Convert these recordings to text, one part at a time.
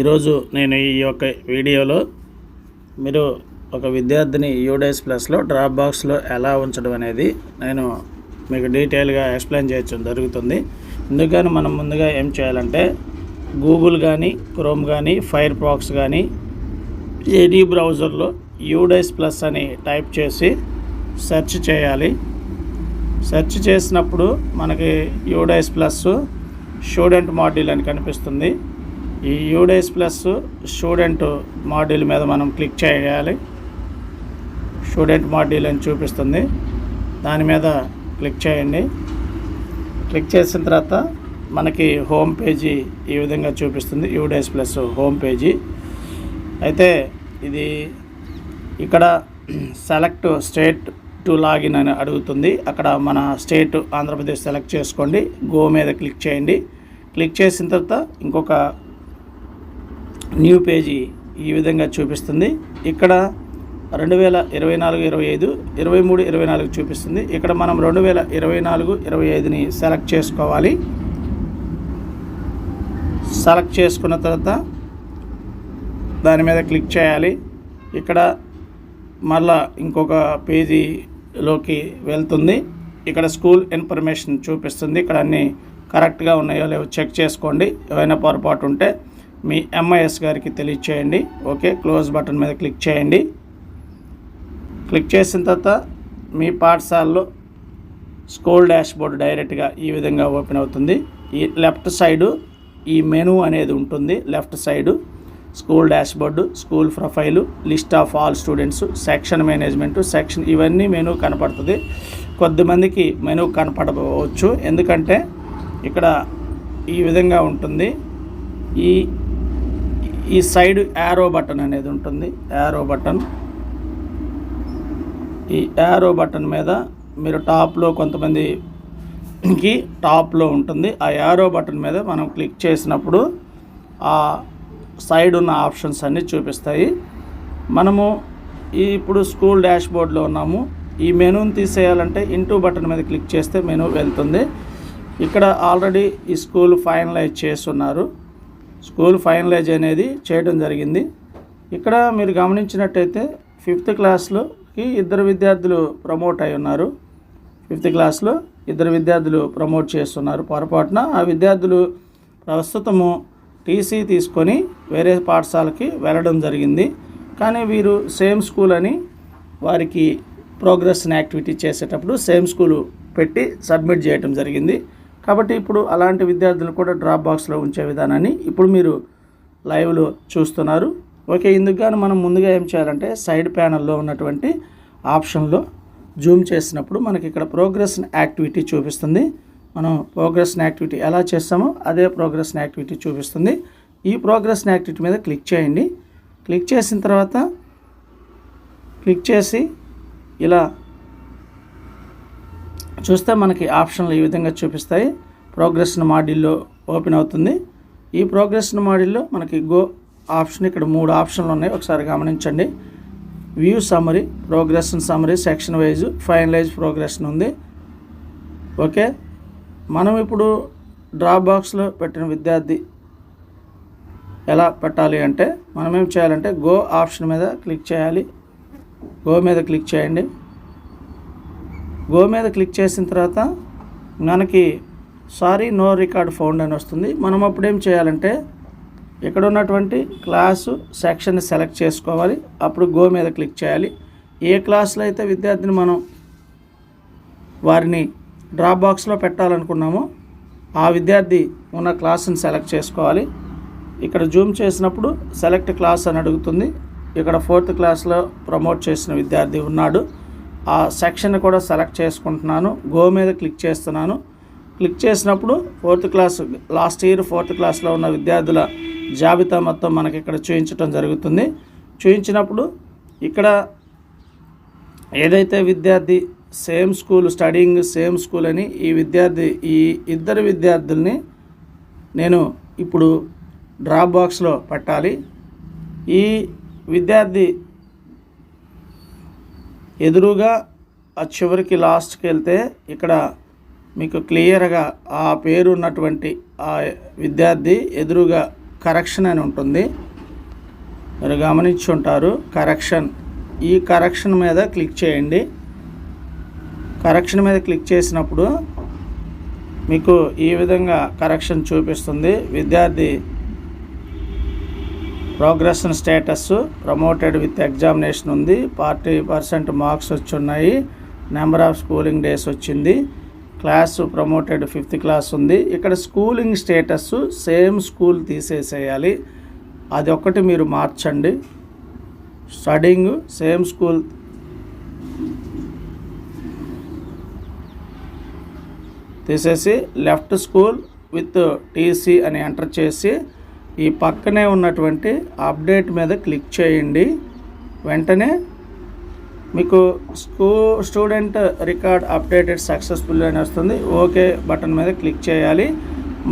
ఈరోజు నేను ఈ యొక్క వీడియోలో మీరు ఒక విద్యార్థిని యూడేస్ ప్లస్లో డ్రాప్ బాక్స్లో ఎలా ఉంచడం అనేది నేను మీకు డీటెయిల్గా ఎక్స్ప్లెయిన్ చేయడం జరుగుతుంది. ఎందుకని మనం ముందుగా ఏం చేయాలంటే గూగుల్ కానీ క్రోమ్ కానీ ఫైర్ బాక్స్ కానీ ఎనీ బ్రౌజర్లో యూడేస్ ప్లస్ అని టైప్ చేసి సెర్చ్ చేయాలి. సెర్చ్ చేసినప్పుడు మనకి యూడైస్ ప్లస్ స్టూడెంట్ మాడ్యూల్ అని కనిపిస్తుంది. ఈ యూడేస్ ప్లస్ స్టూడెంట్ మాడ్యూల్ మీద మనం క్లిక్ చేయాలి. స్టూడెంట్ మాడ్యూల్ అని చూపిస్తుంది. దాని మీద క్లిక్ చేయండి. క్లిక్ చేసిన తర్వాత మనకి హోమ్ పేజీ ఈ విధంగా చూపిస్తుంది. UDISE plus home page. అయితే ఇది ఇక్కడ సెలెక్ట్ స్టేట్ టు లాగిన్ అని అడుగుతుంది. అక్కడ మన స్టేట్ ఆంధ్రప్రదేశ్ సెలెక్ట్ చేసుకోండి. గో మీద క్లిక్ చేయండి. క్లిక్ చేసిన తర్వాత ఇంకొక న్యూ పేజీ ఈ విధంగా చూపిస్తుంది. ఇక్కడ రెండు వేల ఇరవై నాలుగు ఇరవై ఐదు ఇరవై మూడు ఇరవై నాలుగు చూపిస్తుంది. ఇక్కడ మనం రెండు వేల ఇరవై నాలుగు ఇరవై ఐదుని సెలెక్ట్ చేసుకోవాలి. సెలెక్ట్ చేసుకున్న తర్వాత దాని మీద క్లిక్ చేయాలి. ఇక్కడ మళ్ళా ఇంకొక పేజీలోకి వెళ్తుంది. ఇక్కడ స్కూల్ ఇన్ఫర్మేషన్ చూపిస్తుంది. ఇక్కడ అన్నీ కరెక్ట్గా ఉన్నాయో లేవో చెక్ చేసుకోండి. ఏమైనా పొరపాటు ఉంటే మీ ఎంఐఎస్ గారికి తెలియచేయండి. ఓకే క్లోజ్ బటన్ మీద క్లిక్ చేయండి. క్లిక్ చేసిన తర్వాత మీ పాఠశాలలో స్కూల్ డాష్ బోర్డు డైరెక్ట్గా ఈ విధంగా ఓపెన్ అవుతుంది. ఈ లెఫ్ట్ సైడు ఈ మెనూ అనేది ఉంటుంది. Left side school dashboard school profile list of all students section management section ఇవన్నీ మెనూ కనపడుతుంది. కొద్దిమందికి మెనూ కనపడవచ్చు. ఎందుకంటే ఇక్కడ ఈ విధంగా ఉంటుంది. ఈ ఈ సైడ్ యారో బటన్ అనేది ఉంటుంది. Arrow button. ఈ యారో బటన్ మీద మీరు టాప్లో కొంతమందికి టాప్లో ఉంటుంది. ఆ యారో బటన్ మీద మనం క్లిక్ చేసినప్పుడు ఆ సైడ్ ఉన్న ఆప్షన్స్ అన్నీ చూపిస్తాయి. మనము ఈ ఇప్పుడు స్కూల్ డాష్బోర్డ్లో ఉన్నాము. ఈ మెనూని తీసేయాలంటే ఇంటూ బటన్ మీద క్లిక్ చేస్తే మెనూ వెళ్తుంది. ఇక్కడ ఆల్రెడీ ఈ స్కూల్ ఫైనలైజ్ చేస్తున్నారు స్కూల్ ఫైనలైజ్ అనేది చేయడం జరిగింది. ఇక్కడ మీరు గమనించినట్టయితే ఫిఫ్త్ క్లాస్లోకి ఇద్దరు విద్యార్థులు ప్రమోట్ అయి ఉన్నారు. ఫిఫ్త్ క్లాస్లో ఇద్దరు విద్యార్థులు ప్రమోట్ చేస్తున్నారు. పొరపాటున ఆ విద్యార్థులు ప్రస్తుతము టీసీ తీసుకొని వేరే పాఠశాలకి వెళ్ళడం జరిగింది. కానీ వీరు సేమ్ స్కూల్ అని వారికి ప్రోగ్రెస్ని యాక్టివిటీ చేసేటప్పుడు సేమ్ స్కూల్ పెట్టి సబ్మిట్ చేయటం జరిగింది. కాబట్టి ఇప్పుడు అలాంటి విద్యార్థులు కూడా డ్రాప్ బాక్స్లో ఉంచే విధానాన్ని ఇప్పుడు మీరు లైవ్లో చూస్తున్నారు. ఓకే ఇందుకు గాను మనం ముందుగా ఏం చేయాలంటే సైడ్ ప్యానల్లో ఉన్నటువంటి ఆప్షన్లో జూమ్ చేసినప్పుడు మనకి ఇక్కడ ప్రోగ్రెస్ యాక్టివిటీ చూపిస్తుంది. మనం ప్రోగ్రెస్ యాక్టివిటీ ఎలా చేస్తామో అదే ప్రోగ్రెస్ని యాక్టివిటీ చూపిస్తుంది. ఈ ప్రోగ్రెస్ని యాక్టివిటీ మీద క్లిక్ చేయండి. క్లిక్ చేసిన తర్వాత క్లిక్ చేసి ఇలా చూస్తే మనకి ఆప్షన్లు ఈ విధంగా చూపిస్తాయి. ప్రోగ్రెషన్ మాడ్యూల్లో ఓపెన్ అవుతుంది. ఈ ప్రోగ్రెషన్ మాడ్యూల్లో మనకి గో ఆప్షన్ ఇక్కడ మూడు ఆప్షన్లు ఉన్నాయి. ఒకసారి గమనించండి. View summary progression summary section wise finalize progression ఉంది. ఓకే మనం ఇప్పుడు డ్రాప్ బాక్స్లో పెట్టిన విద్యార్థి ఎలా పెట్టాలి అంటే మనం ఏం చేయాలంటే గో ఆప్షన్ మీద క్లిక్ చేయాలి. గో మీద క్లిక్ చేయండి. గో మీద క్లిక్ చేసిన తర్వాత మనకి సారీ నో రికార్డ్ ఫౌండ్ అని వస్తుంది. మనం అప్పుడు ఏం చేయాలంటే ఇక్కడ ఉన్నటువంటి క్లాసు సెక్షన్ సెలెక్ట్ చేసుకోవాలి. అప్పుడు గో మీద క్లిక్ చేయాలి. ఏ క్లాస్లో అయితే విద్యార్థిని మనం వారిని డ్రాప్ బాక్స్లో పెట్టాలనుకున్నామో ఆ విద్యార్థి ఉన్న క్లాస్ని సెలెక్ట్ చేసుకోవాలి. ఇక్కడ జూమ్ చేసినప్పుడు సెలెక్ట్ క్లాస్ అని అడుగుతుంది. ఇక్కడ ఫోర్త్ క్లాస్లో ప్రమోట్ చేసిన విద్యార్థి ఉన్నాడు. ఆ సెక్షన్ కూడా సెలెక్ట్ చేసుకుంటున్నాను. గో మీద క్లిక్ చేస్తున్నాను. క్లిక్ చేసినప్పుడు fourth class last year fourth క్లాస్లో ఉన్న విద్యార్థుల జాబితా మొత్తం మనకి ఇక్కడ చూపించడం జరుగుతుంది. చూపించినప్పుడు ఇక్కడ ఏదైతే విద్యార్థి same school studying same school అని ఈ విద్యార్థి ఈ ఇద్దరు విద్యార్థుల్ని నేను ఇప్పుడు డ్రాప్ బాక్స్లో పెట్టాలి. ఈ విద్యార్థి ఎదురుగా ఆ చివరికి లాస్ట్కి వెళ్తే ఇక్కడ మీకు క్లియర్గా ఆ పేరు ఉన్నటువంటి ఆ విద్యార్థి ఎదురుగా కరెక్షన్ అని ఉంటుంది. మీరు గమనించి ఉంటారు కరెక్షన్. ఈ కరెక్షన్ మీద క్లిక్ చేయండి. కరెక్షన్ మీద క్లిక్ చేసినప్పుడు మీకు ఈ విధంగా కరెక్షన్ చూపిస్తుంది. విద్యార్థి progression status promoted with examination ఉంది. ఫార్టీ పర్సెంట్ మార్క్స్ వచ్చి ఉన్నాయి నెంబర్ ఆఫ్ స్కూలింగ్ డేస్ వచ్చింది. క్లాస్ ప్రమోటెడ్ ఫిఫ్త్ క్లాస్ ఉంది. ఇక్కడ స్కూలింగ్ స్టేటస్ సేమ్ స్కూల్ తీసేసేయాలి. అది ఒకటి మీరు మార్చండి. Studying same school. తీసేసి లెఫ్ట్ స్కూల్ విత్ టీసీ అని ఎంటర్ చేసి ఈ పక్కనే ఉన్నటువంటి అప్డేట్ మీద క్లిక్ చేయండి. వెంటనే మీకు స్కూ స్టూడెంట్ రికార్డ్ అప్డేటెడ్ సక్సెస్ఫుల్ అని వస్తుంది. ఓకే బటన్ మీద క్లిక్ చేయాలి.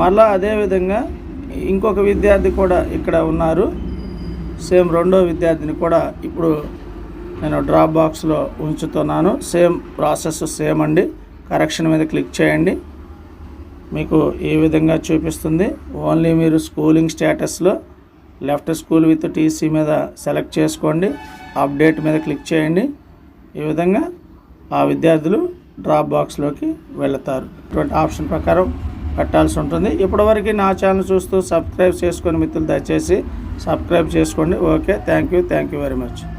మళ్ళీ అదేవిధంగా ఇంకొక విద్యార్థి కూడా ఇక్కడ ఉన్నారు. సేమ్ రెండో విద్యార్థిని కూడా ఇప్పుడు నేను డ్రాప్ బాక్స్లో ఉంచుతున్నాను. సేమ్ ప్రాసెస్ సేమ్ అండి. కరెక్షన్ మీద క్లిక్ చేయండి. మీకు ఏ విధంగా చూపిస్తుంది? ఓన్లీ మీరు స్కూలింగ్ స్టేటస్లో లెఫ్ట్ స్కూల్ విత్ టీసీ మీద సెలెక్ట్ చేసుకోండి. అప్డేట్ మీద క్లిక్ చేయండి. ఈ విధంగా ఆ విద్యార్థులు డ్రాప్ బాక్స్లోకి వెళతారు. ఇటువంటి ఆప్షన్ ప్రకారం పెట్టాల్సి ఉంటుంది. ఇప్పటివరకు నా ఛానల్ చూస్తూ సబ్స్క్రైబ్ చేసుకొని మిత్రులు దయచేసి సబ్స్క్రైబ్ చేసుకోండి. Okay thank you thank you very much